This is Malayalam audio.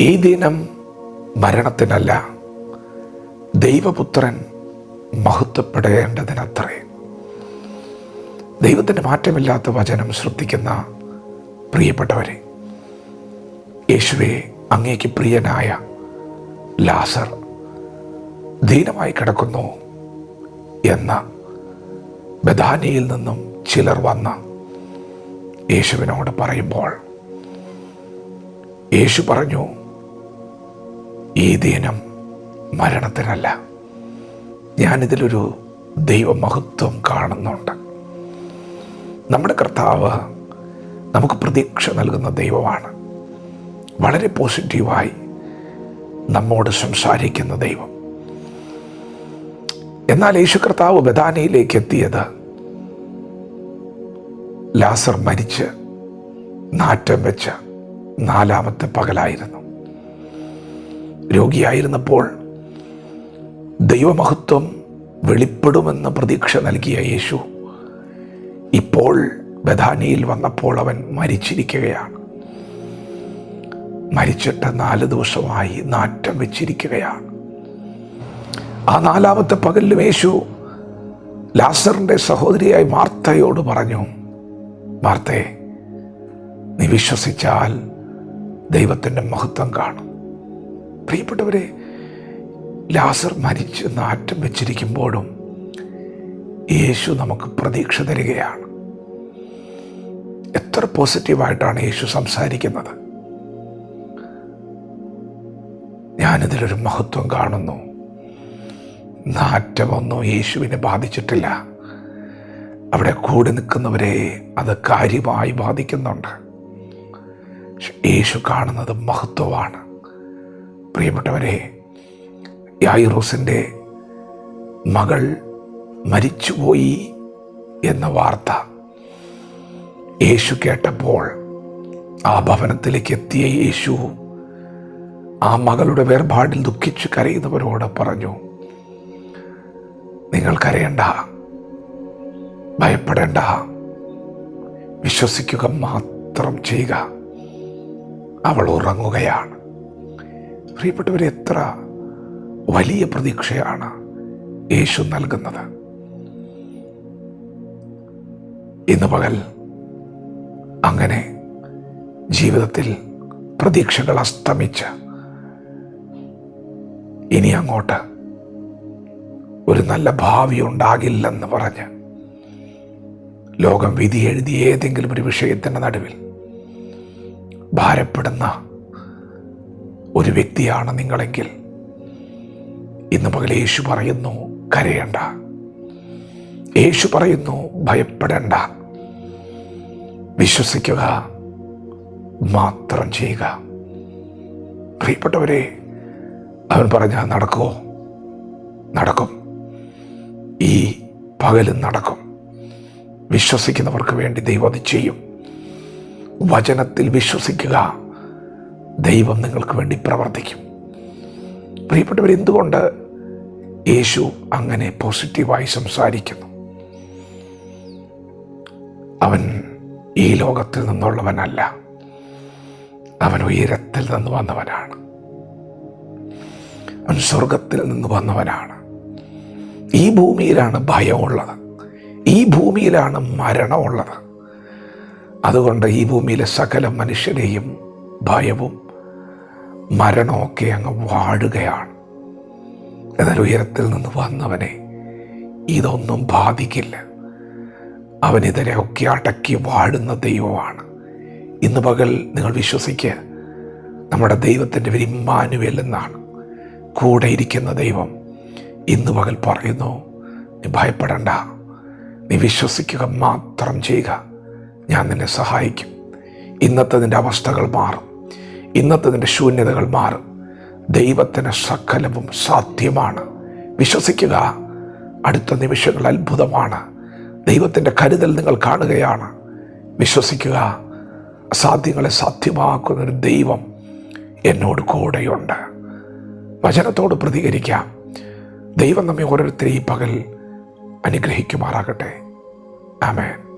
ഈ ദിനം മരണത്തിനല്ല ദൈവപുത്രൻ മഹത്വപ്പെടേണ്ടതിനത്രേ. ദൈവത്തിന്റെ മാറ്റമില്ലാത്ത വചനം ശ്രദ്ധിക്കുന്ന പ്രിയപ്പെട്ടവരെ യേശുവെ അങ്ങേക്ക് പ്രിയനായ ലാസർ ദീനമായി കിടക്കുന്നു എന്ന ബദാനിയിൽ നിന്നും ചിലർ വന്ന് യേശുവിനോട് പറയുമ്പോൾ യേശു പറഞ്ഞു ഈ ദീനം മരണത്തിനല്ല. ഞാനിതിലൊരു ദൈവമഹത്വം കാണുന്നുണ്ട്. നമ്മുടെ കർത്താവ് നമുക്ക് പ്രതീക്ഷ നൽകുന്ന ദൈവമാണ്. വളരെ പോസിറ്റീവായി നമ്മോട് സംസാരിക്കുന്ന ദൈവം. എന്നാൽ യേശു കർത്താവ് ബദാനയിലേക്ക് എത്തിയത് ലാസർ മരിച്ച് നാറ്റം വെച്ച നാലാമത്തെ പകലായിരുന്നു. രോഗിയായിരുന്നപ്പോൾ ദൈവമഹത്വം വെളിപ്പെടുമെന്ന് പ്രതീക്ഷ നൽകിയ യേശു ഇപ്പോൾ ബഥാനിയിൽ വന്നപ്പോൾ അവൻ മരിച്ചിരിക്കുകയാണ്. മരിച്ചിട്ട് നാല് ദിവസമായി നാറ്റം വെച്ചിരിക്കുകയാണ്. ആ നാലാമത്തെ പകലിലും യേശു ലാസറിന്റെ സഹോദരിയായി മാർത്തയോട് പറഞ്ഞു വാർത്തയെ നീ വിശ്വസിച്ചാൽ ദൈവത്തിന്റെ മഹത്വം കാണും. പ്രിയപ്പെട്ടവരെ ലാസർ മരിച്ച് നാറ്റം വെച്ചിരിക്കുമ്പോഴും യേശു നമുക്ക് പ്രതീക്ഷ തരികയാണ്. എത്ര പോസിറ്റീവായിട്ടാണ് യേശു സംസാരിക്കുന്നത്. ഞാനിതിലൊരു മഹത്വം കാണുന്നു. നാറ്റമൊന്നും യേശുവിനെ ബാധിച്ചിട്ടില്ല. അവിടെ കൂടി നിൽക്കുന്നവരെ അത് കാര്യമായി ബാധിക്കുന്നുണ്ട്. യേശു കാണുന്നത് മഹത്വമാണ്. പ്രിയപ്പെട്ടവരെ യായിറോസിന്റെ മകൾ മരിച്ചുപോയി എന്ന വാർത്ത യേശു കേട്ടപ്പോൾ ആ ഭവനത്തിലേക്ക് എത്തിയ യേശു ആ മകളുടെ വേർപാടിൽ ദുഃഖിച്ചു കരയുന്നവരോട് പറഞ്ഞു നിങ്ങൾ കരയണ്ട ഭയപ്പെടേണ്ട. വിശ്വസിക്കുക മാത്രം ചെയ്യുക. അവൾ ഉറങ്ങുകയാണ്. പ്രിയപ്പെട്ടവരെ എത്ര വലിയ പ്രതീക്ഷയാണ് യേശു നൽകുന്നത്. ഇന്ന് പകൽ അങ്ങനെ ജീവിതത്തിൽ പ്രതീക്ഷകൾ അസ്തമിച്ച് ഇനി അങ്ങോട്ട് ഒരു നല്ല ഭാവി ഉണ്ടാകില്ലെന്ന് പറഞ്ഞ് ലോകം വിധി എഴുതിയ ഏതെങ്കിലും ഒരു വിഷയത്തിന്റെ നടുവിൽ ഭാരപ്പെടുന്ന ഒരു വ്യക്തിയാണ് നിങ്ങളെങ്കിൽ. ഇന്ന് പകൽ യേശു പറയുന്നു കരയണ്ട. യേശു പറയുന്നു ഭയപ്പെടേണ്ട. വിശ്വസിക്കുക മാത്രം ചെയ്യുക. പ്രിയപ്പെട്ടവരെ അവൻ പറഞ്ഞ നടക്കുമോ നടക്കും. ഈ പകലും നടക്കും. വിശ്വസിക്കുന്നവർക്ക് വേണ്ടി ദൈവം അത് ചെയ്യും. വചനത്തിൽ വിശ്വസിക്കുക. ദൈവം നിങ്ങൾക്ക് വേണ്ടി പ്രവർത്തിക്കും. പ്രിയപ്പെട്ടവർ എന്തുകൊണ്ട് യേശു അങ്ങനെ പോസിറ്റീവായി സംസാരിക്കുന്നു? അവൻ ഈ ലോകത്തിൽ നിന്നുള്ളവനല്ല. അവൻ ഉയരത്തിൽ നിന്ന് വന്നവനാണ്. അവൻ സ്വർഗത്തിൽ നിന്ന് വന്നവനാണ്. ഈ ഭൂമിയിലാണ് ഭയമുള്ളത്. ഈ ഭൂമിയിലാണ് മരണമുള്ളത്. അതുകൊണ്ട് ഈ ഭൂമിയിലെ സകല മനുഷ്യരെയും ഭയവും മരണമൊക്കെ അങ്ങ് വാഴുകയാണ് എന്നാൽ ഉയരത്തിൽ നിന്ന് വന്നവനെ ഇതൊന്നും ബാധിക്കില്ല. അവൻ ഇതിനെയൊക്കെ അടക്കി വാഴുന്ന ദൈവമാണ്. ഇന്ന് പകൽ നിങ്ങൾ വിശ്വസിക്കുക നമ്മുടെ ദൈവത്തിന്റെ ഇമ്മാനുവൽ എന്നാണ്. കൂടെ ഇരിക്കുന്ന ദൈവം ഇന്ന് പകൽ പറയുന്നു നീ ഭയപ്പെടണ്ട. നീ വിശ്വസിക്കുക മാത്രം ചെയ്യുക. ഞാൻ നിന്നെ സഹായിക്കും. ഇന്നത്തെ നിന്റെ അവസ്ഥകൾ മാറും. ഇന്നത്തെ നിന്റെ ശൂന്യതകൾ മാറും. ദൈവത്തിന് സകലവും സാധ്യമാണ്. വിശ്വസിക്കുക അടുത്ത നിമിഷങ്ങൾ അത്ഭുതമാണ്. ദൈവത്തിന്റെ കരുതൽ നിങ്ങൾ കാണുകയാണ്. വിശ്വസിക്കുക അസാധ്യങ്ങളെ സാധ്യമാക്കുന്നൊരു ദൈവം എന്നോട് കൂടെയുണ്ട്. വചനത്തോട് പ്രതികരിക്കാം. ദൈവം നമ്മെ ഓരോരുത്തരെയും പകൽ അനുഗ്രഹിക്കുമാറാകട്ടെ. ആമേൻ.